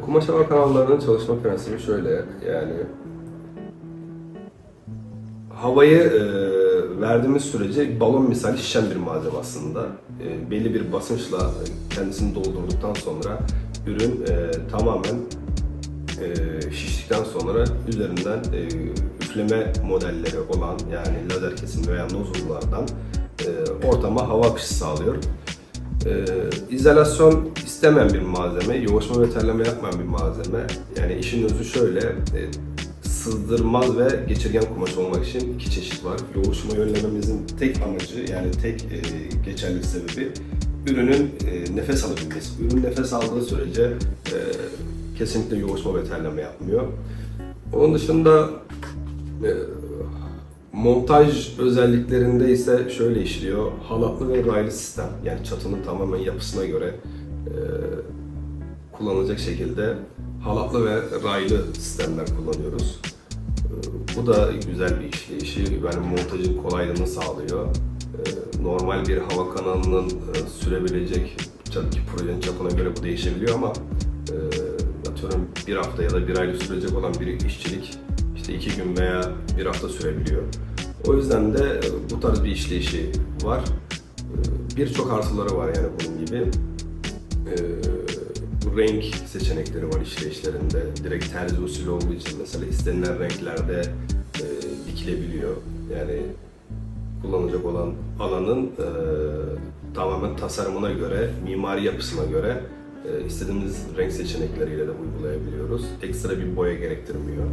kumaş hava kanallarının çalışma prensibi şöyle yani havayı e, verdiğimiz sürece balon misali şişen bir malzeme aslında. E, belli bir basınçla kendisini doldurduktan sonra ürün e, tamamen e, şiştikten sonra üzerinden e, üfleme modelleri olan yani lazer kesim veya nozullardan e, ortama hava akışı sağlıyor. E, izolasyon istemeyen bir malzeme, yoğuşma ve terleme yapmayan bir malzeme. Yani işin özü şöyle, e, sızdırmaz ve geçirgen kumaş olmak için iki çeşit var. Yoğuşma önlememizin tek amacı yani tek e, geçerlilik sebebi ürünün e, nefes alabilmesi. Ürün nefes aldığı sürece e, kesinlikle yoğuşma ve terleme yapmıyor. Onun dışında e, montaj özelliklerinde ise şöyle işliyor. Halatlı ve raylı sistem yani çatının tamamen yapısına göre e, kullanılacak şekilde halatlı ve raylı sistemler kullanıyoruz. E, Bu da güzel bir işleyişi, yani montajın kolaylığını sağlıyor. E, Normal bir hava kanalının e, sürebilecek, ki projenin çapına göre bu değişebiliyor ama e, atıyorum bir hafta ya da bir aylık sürecek olan bir işçilik işte iki gün veya bir hafta sürebiliyor. O yüzden de e, bu tarz bir işleyişi var. E, Birçok artıları var yani bunun gibi. E, renk seçenekleri var işleyişlerinde. Direkt terzi usulü olduğu için mesela istenilen renklerde dikilebiliyor. Yani kullanılacak olan alanın tamamen tasarımına göre, mimari yapısına göre istediğimiz renk seçenekleriyle de uygulayabiliyoruz. Ekstra bir boya gerektirmiyor.